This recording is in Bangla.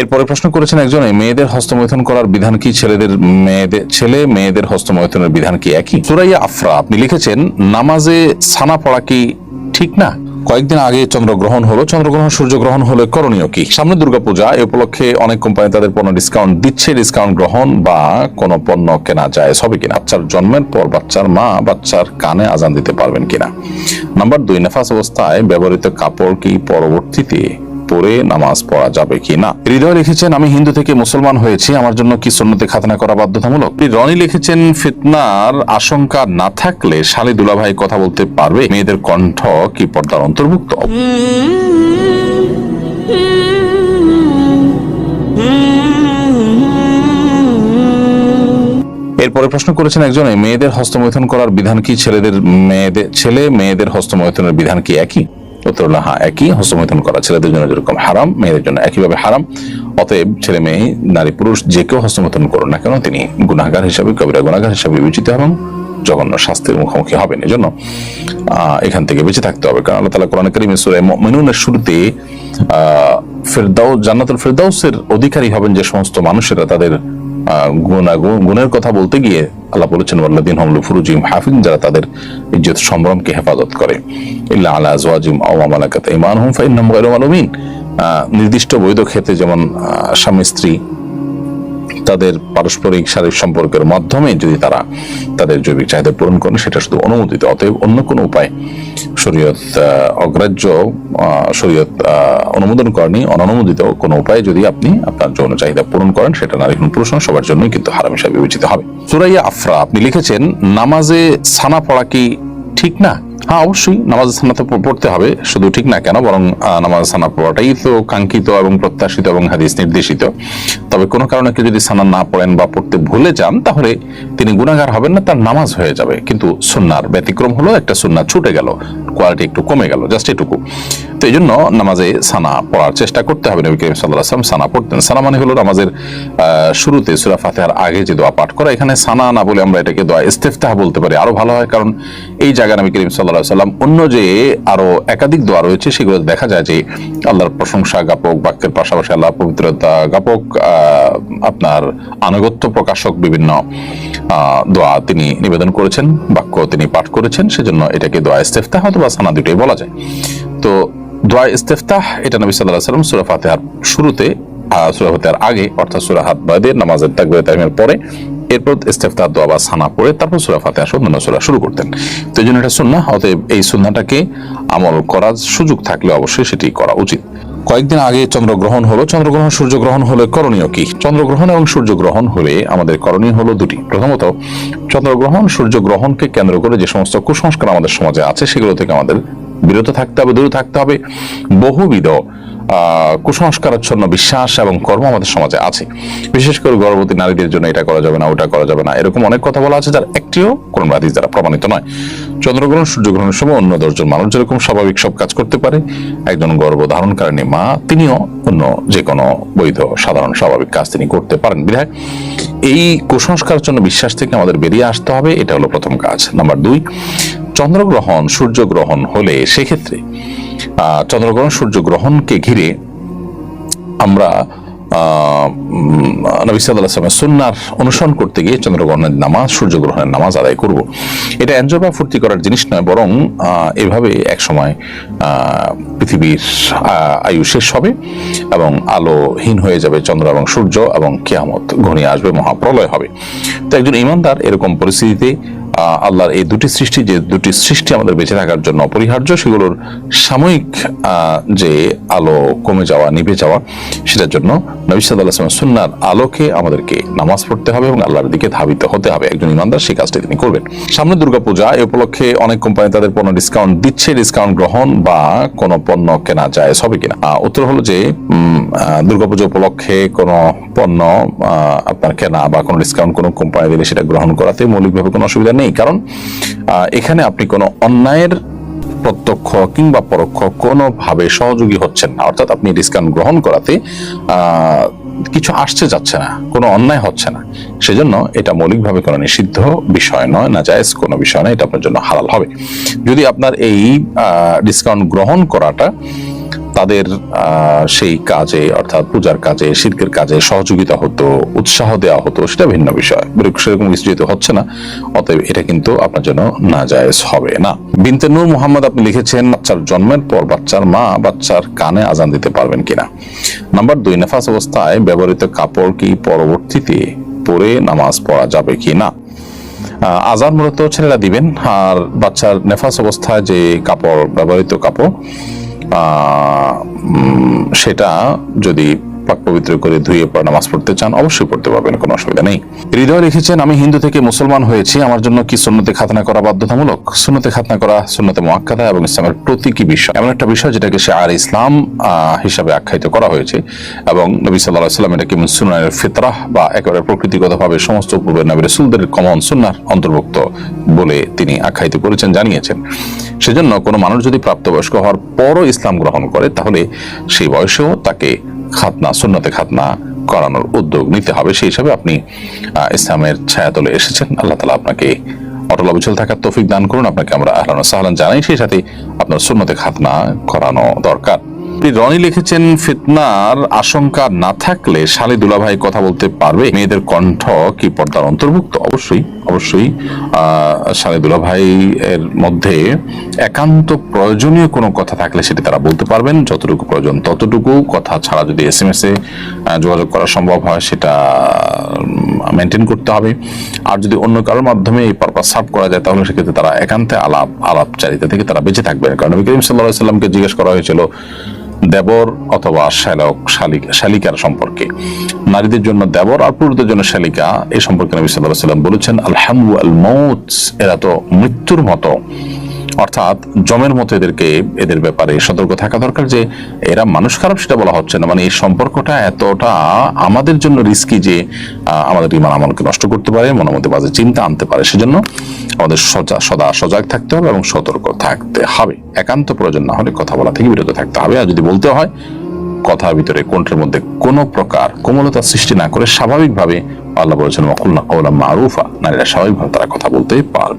এরপরে প্রশ্ন করেছেন একজন মেয়েদের হস্তমৈথুন করার বিধান কি? ছেলেদের মেয়েদের, ছেলে মেয়েদের হস্তমৈথুনের বিধান কি একই? সুরাইয়া আফরা, আপনি লিখেছেন, নামাজে সানা পড়া কি ঠিক না? কয়েকদিন আগে চন্দ্রগ্রহণ হলো, চন্দ্রগ্রহণ, সূর্যগ্রহণ হলে করণীয় কি? সামনে দুর্গাপূজা, এ উপলক্ষে অনেক কোম্পানি তাদের পণ্য ডিসকাউন্ট দিচ্ছে ডিসকাউন্ট গ্রহণ বা কোনো পণ্য কেনা যায় হবে কিনা? বাচ্চার জন্মের পর বাচ্চার মা, বাচ্চার কানে আজান দিতে পারবেন কিনা? নাম্বার দুই, নেফাস অবস্থায় ব্যবহৃত কাপড় কি পরবর্তীতে পরে নামাজ পড়া যাবে কি না হৃদয় লিখেছেন, আমি হিন্দু থেকে মুসলমান হয়েছি, আমার জন্য কি সুন্নতে খাতনা করা বাধ্যতামূলক? রনি লিখেছেন, ফিতনার আশঙ্কা না থাকলে শালি দুলাভাই কথা বলতে পারবে? মেয়েদের কণ্ঠ কি পর্দার অন্তর্ভুক্ত? এরপরে প্রশ্ন করেছেন একজনে, মেয়েদের হস্তমৈথন করার বিধান কি ছেলেদের মেয়েদের ছেলে মেয়েদের হস্তমৈথনের বিধান কি একই? উত্তর হলো হ্যাঁ একই হস্তমৈথুন করা, ছেলেদের জন্য যেরকম হারাম, মেয়েদের জন্য একইভাবে হারাম। অতএব ছেলে মেয়ে, নারী পুরুষ যে কেউ হস্তমৈথুন করুন না কেন, তিনি গুনাহগার হিসাবে, কবিরা গুনাহগার হিসাবে বিবেচিত এবং জঘন্য শাস্তির মুখোমুখি হবেন। এজন্য এখান থেকে বেঁচে থাকতে হবে। কারণ আল্লাহ তালা কোরআন করিম সুরে মিনুনের শুরুতে ফেরদাউস, জান্নাতুল ফেরদাউসের অধিকারী হবেন যে সমস্ত মানুষেরা তাদের গুণের কথা বলতে গিয়ে আল্লাহ বলেছেন ওয়াল্লাদিন হমলু ফুরুজিম হাফিজ যারা তাদের ইজ্জত সম্ভ্রমকে হেফাজত করে। ইল্লা আলা আজওয়াজিম আওয়ামালাকাত ইমান হুম ফাইন নম্বর নির্দিষ্ট বৈধ ক্ষেত্রে যেমন স্বামী স্ত্রী তাদের পারস্পরিক শারীরিক সম্পর্কের মাধ্যমে যদি তারা তাদের জৈবিক চাহিদা পূরণ করেন সেটা শুধু অনুমোদিত, অতএব অন্য কোনো উপায় শরীয়ত অগ্রাহ্য শরীয়ত অনুমোদন করেনি, অননুমোদিত কোনো উপায়ে যদি আপনি আপনার যৌন চাহিদা পূরণ করেন, সেটা নারী হোক পুরুষ সবার জন্যই কিন্তু হারাম হিসাবে বিবেচিত হবে। সুরাইয়া আফরা, আপনি লিখেছেন, নামাজে ছানা পড়া কি ঠিক না? হ্যাঁ অবশ্যই নামাজ সানা তো পড়তে হবে, শুধু ঠিক না কেন, বরং নামাজ সানা পড়াটাই তো কাঙ্ক্ষিত এবং প্রত্যাশিত এবং হাদিস নির্দেশিত। তবে কোনো কারণে কেউ যদি সানা না পড়েন বা পড়তে ভুলে যান, তাহলে তিনি গুণাগার হবেন না, তার নামাজ হয়ে যাবে। কিন্তু সুন্নার ব্যতিক্রম হলো, একটা সুন্না ছুটে গেল, কোয়ালিটি একটু কমে গেল, জাস্ট এটুকু। তো এই জন্য নামাজে সানা পড়ার চেষ্টা করতে হবে। নবী করিম সাল্লাহ আসলাম সানা পড়তেন। সানা মানে হলো নামাজের শুরুতে সুরা ফাতেহার আগে যে দোয়া পাঠ করা এখানে সানা না বলে আমরা এটাকে দোয়া ইস্তেফতাহ বলতে পারি। আরও ভালো হয় কারণ এই জায়গা নবী করিম সাল্লাহ সাল্লাম অন্য যে আরও একাধিক দোয়া রয়েছে সেগুলো দেখা যায় যে আল্লাহর প্রশংসা জ্ঞাপক বাক্যের পাশাপাশি আল্লাহ পবিত্রতা আহ, আপনার আনুগত্য প্রকাশক বিভিন্ন দোয়া তিনি নিবেদন করেছেন বাক্য তিনি পাঠ করেছেন সেজন্য এটাকে দোয়া ইস্তেফতাহ অথবা সানা দুটোই বলা যায়। তো দোয়া ইস্তেফতাহ, এটা নবী সাল্লাহ সাল্লাম সুরা ফাতেহার শুরুতে সুরা ফাতেহার আগে, অর্থাৎ সুরা হাত বাদে নামাজের তাকবির তাইমের পরে, এরপর ইস্তেফতাহ, দোয়া বা সানা পড়ে, তারপর সুরা সহ অন্যান্য সুরা শুরু করতেন। তো এই জন্য এটা সুন্নাহ, অতএব এই সুন্নাটাকে আমল করার সুযোগ থাকলে অবশ্যই সেটি করা উচিত। কয়েকদিন আগে চন্দ্রগ্রহণ হলো, চন্দ্রগ্রহণ, সূর্যগ্রহণ হলে করণীয় কি? চন্দ্রগ্রহণ এবং সূর্যগ্রহণ হলে আমাদের করণীয় হলো দুটি। প্রথমত, চন্দ্রগ্রহণ, সূর্যগ্রহণকে কেন্দ্র করে যে সমস্ত কুসংস্কার আমাদের সমাজে আছে, সেগুলো থেকে আমাদের বিরত থাকতে হবে, দূরে থাকতে হবে। বহুবিধ কুসংস্কারাচ্ছন্ন বিশ্বাস এবং কর্ম আমাদের সমাজে আছে। বিশেষ করে গর্ভবতী নারীদের জন্য এটা করা যাবে না, ওটা করা যাবে না। এরকম অনেক কথা বলা আছে, যার একটিও কোন হাদিস দ্বারা প্রমাণিত নয়। চন্দ্রগ্রহণ, সূর্যগ্রহণের সময় অন্য দশজন মানুষ যেরকম স্বাভাবিক সব কাজ করতে পারে, একজন গর্ভ ধারণকারিণী মা, তিনিও অন্য যে কোনো বৈধ, সাধারণ, স্বাভাবিক কাজ তিনি করতে পারেন। বিধায় এই কুসংস্কারের জন্য বিশ্বাস থেকে আমাদের বেরিয়ে আসতে হবে, এটা হলো প্রথম কাজ। নাম্বার দুই চন্দ্রগ্রহণ সূর্যগ্রহণ হলে সেক্ষেত্রে চন্দ্রগ্রহণ সূর্যগ্রহণকে ঘিরে আমরা নবী আসলামের সুন্নার অনুসরণ করতে গিয়ে চন্দ্রগ্রহণের নামাজ, সূর্যগ্রহণের নামাজ আদায় করব। এটা এনজয় বা ফুর্তি করার জিনিস নয়, বরং এভাবে এক সময় পৃথিবীর আয়ু শেষ হবে এবং আলোহীন হয়ে যাবে চন্দ্র এবং সূর্য এবং কেয়ামত। ঘনিয়ে আসবে, মহাপ্রলয় হবে। তো একজন ইমানদার এরকম পরিস্থিতিতে আল্লাহর এই দুটি সৃষ্টি, যে দুটি সৃষ্টি আমাদের বেঁচে থাকার জন্য অপরিহার্য, সেগুলোর সাময়িক যে আলো কমে যাওয়া, নিভে যাওয়া, সেটার জন্য নবী সাল্লাহ সুন্নার আলোকে আমাদেরকে নামাজ পড়তে হবে এবং আল্লাহর দিকে ধাবিত হতে হবে। একজন ইমানদার সেই কাজটি তিনি করবেন। সামনে দুর্গাপূজা, এ উপলক্ষে অনেক কোম্পানি তাদের পণ্য ডিসকাউন্ট দিচ্ছে। ডিসকাউন্ট গ্রহণ বা কোনো পণ্য কেনা যায় হবে কিনা? উত্তর হলো যে দুর্গাপূজা উপলক্ষে কোনো পণ্য আপনার কেনা বা কোনো ডিসকাউন্ট কোনো কোম্পানি দিলে সেটা গ্রহণ করাতে মৌলিকভাবে কোনো অসুবিধা নেই। কারণ এখানে আপনি কোনো অন্যায়ের প্রত্যক্ষ কিংবা পরোক্ষ কোনোভাবে সহযোগী হচ্ছেন না। অর্থাৎ আপনি ডিসকাউন্ট গ্রহণ করাতে কিছু আসছে যাচ্ছে না, কোনো অন্যায় হচ্ছে না। সেজন্য এটা মৌলিকভাবে কোনো নিষিদ্ধ বিষয় নয় না জায়জ কোনো বিষয় নয়, এটা আপনার জন্য হালাল হবে। যদি আপনার এই ডিসকাউন্ট গ্রহণ করাটা তাদের সেই কাজে, অর্থাৎ পূজার কাজে, শিল্পের কাজে সহযোগিতা হতো, উৎসাহ দেওয়া হতো, সেটা ভিন্ন বিষয়। সেরকম যেহেতু হচ্ছে না, অতএব এটা কিন্তু আপনার জন্য না জায়েজ হবে না। বিনতে নূর মোহাম্মদ আপনি লিখেছেন, বাচ্চার জন্মের পর বাচ্চার মা, বাচ্চার কানে আজান দিতে পারবেন কিনা? নাম্বার দুই, নেফাস অবস্থায় ব্যবহৃত কাপড় কি পরবর্তীতে পরে নামাজ পড়া যাবে কি না আজান মূলত ছেলেরা দিবেন, আর বাচ্চার নেফাস অবস্থায় যে কাপড়, ব্যবহৃত কাপড় সেটা যদি পাক পবিত্র করে ধুয়ে পর নামাজ পড়তে চান, অবশ্যই পড়তে পারবেন, কোনো অসুবিধা নেই। হৃদয় লিখেছেন, আমি হিন্দু থেকে মুসলমান হয়েছি, আমার জন্য কি সুন্নতে খাতনা করা বাধ্যতামূলক? সুন্নতে খাতনা করা সুন্নতে মোয়াক্কাদা এবং ইসলামের প্রতীকী বিষয়। এমন একটা বিষয় যেটাকে সে আর ইসলাম হিসাবে আখ্যায়িত করা হয়েছে এবং নবী সাল্লাহ সাল্লাম এটাকে সুনানের ফিতরাহ বা একেবারে প্রকৃতিগতভাবে সমস্ত পূর্বের নবী রসুলদের কমন সুন্নার অন্তর্ভুক্ত বলে তিনি আখ্যায়িত করেছেন, জানিয়েছেন। সেজন্য কোনো মানুষ যদি প্রাপ্তবয়স্ক হওয়ার পরও ইসলাম গ্রহণ করে, তাহলে সেই বয়সেও তাকে খাতনা, সুন্নতে খাতনা করানোর উদ্যোগ নিতে হবে। সেই হিসাবে আপনি ইসলামের ছায়াতলে এসেছেন। আল্লাহ তালা আপনাকে অটল অবিচল থাকার তৌফিক দান করুন। আপনাকে আমরা আহলান সাহলান জানাই। সেই সাথে আপনার সুন্নতে খাতনা করানো দরকার। আপনি রনি লিখেছেন, ফিতনার আশঙ্কা না থাকলে শালি দুলাভাই কথা বলতে পারবে। মেয়েদের কণ্ঠ কি পর্দার অন্তর্ভুক্ত? অবশ্যই অবশ্যই শালি দুলাভাই এর মধ্যে একান্ত প্রয়োজনীয় কোনো কথা থাকলে সেটি তারা বলতে পারবেন। যতটুকু প্রয়োজন ততটুকু। কথা ছাড়া যদি এস এম এস এ যোগাযোগ করা সম্ভব হয়, সেটা মেনটেন করতে হবে। আর যদি অন্য কারোর মাধ্যমে এই পারপাস সার্ভ করা যায়, তাহলে সেক্ষেত্রে তারা একান্তে আলাপ, আলাপচারিতা থেকে তারা বেঁচে থাকবেন। কারণ নবী করিম সাল্লাহ সাল্লামকে জিজ্ঞেস করা হয়েছিল দেবর অথবা শ্যালক শালিকা, শালিকার সম্পর্কে। নারীদের জন্য দেবর আর পুরুষদের জন্য শালিকা এ সম্পর্কে নবী সাল্লাহ সাল্লাম বলেছেন আলহামু আল মৌত এরা তো মৃত্যুর মতো। অর্থাৎ জমের মতো এদেরকে, এদের ব্যাপারে সতর্ক থাকা দরকার যে এরা মানুষ খারাপ সেটা বলা হচ্ছে না। মানে এই সম্পর্কটা এতটা আমাদের জন্য রিস্কি যে আমাদের ইমান আমলকে নষ্ট করতে পারে, মনের মধ্যে বাজে চিন্তা আনতে পারে। সেজন্য আমাদের সজা, সদা সজাগ থাকতে হবে এবং সতর্ক থাকতে হবে। একান্ত প্রয়োজন না হলে কথা বলা থেকে বিরত থাকতে হবে। আর যদি বলতে হয়, কথার ভিতরে কণ্ঠের মধ্যে কোনো প্রকার কোমলতা সৃষ্টি না করে স্বাভাবিকভাবে আল্লাহ বলেছেন মকুল্লা কৌলা মারুফা। নারীরা স্বাভাবিকভাবে তারা কথা বলতে পারবে।